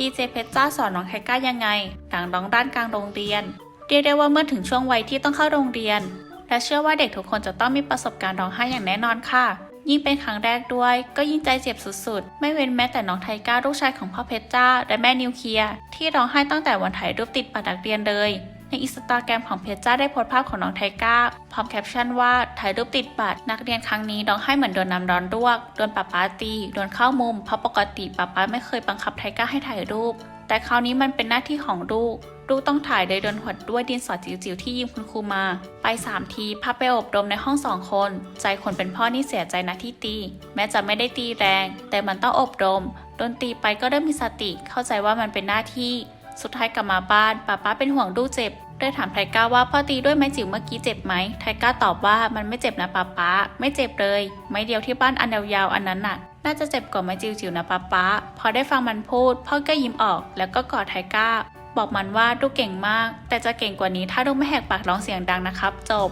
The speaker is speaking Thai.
ดีเจเพชรจ้าสอนน้องไทก้ายังไงหลังร้องด้านกลางโรงเรียน เรียกได้ว่าเมื่อถึงช่วงวัยที่ต้องเข้าโรงเรียน และเชื่อว่าเด็กทุกคนจะต้องมีประสบการณ์ร้องไห้อย่างแน่นอนค่ะ ยิ่งเป็นครั้งแรกด้วย ก็ยิ่งใจเจ็บสุดๆ ไม่เว้นแม้แต่น้องไทก้าลูกชายของพ่อเพชรจ้าและแม่นิวเคลียร์ที่ร้องไห้ตั้งแต่วันถ่ายรูปติดปัดนักเรียนเลย ในอินสตาแกรมของเพชรจ้าได้โพสต์ภาพของน้องไทก้าพร้อมแคปชั่นว่าถ่ายรูปติดบัตรนักเรียนครั้งนี้ร้องไห้เหมือนโดนน้ำร้อนลวกโดนป้าป้าตีโดนเข้ามุมเพราะปกติป้าป้าไม่เคยบังคับไทก้าให้ถ่ายรูป แต่คราวนี้มันเป็นหน้าที่ของลูกลูกต้องถ่ายโดยโดนหดด้วยดินสอจิ๋วๆที่ยืมคุณครูมา ไปสามทีพาไปอบรมในห้องสองคน ใจคนเป็นพ่อนี่เสียใจนะที่ตี แม้จะไม่ได้ตีแรง แต่มันต้องอบรมโดนตีไปก็เริ่มมีสติเข้าใจว่ามันเป็นหน้าที่ สุดท้ายกลับมาบ้านป้าป้าเป็นห่วงลูกเจ็บเลยถามไทก้าว่าพ่อตีด้วยไม้จิ๋วเมื่อกี้เจ็บไหมไทก้าตอบว่ามันไม่เจ็บนะป้าป้า ไม่เจ็บเลย ไม้เดียวที่บ้านอันยาวๆอันนั้นน่ะ น่าจะเจ็บกว่าไม้จิ๋วๆนะป้าป้า พอได้ฟังมันพูด พ่อก็ยิ้มออก แล้วก็กอดไทก้า บอกมันว่าลูกเก่งมาก แต่จะเก่งกว่านี้ถ้าลูกไม่แหกปากร้องเสียงดังนะครับ จบ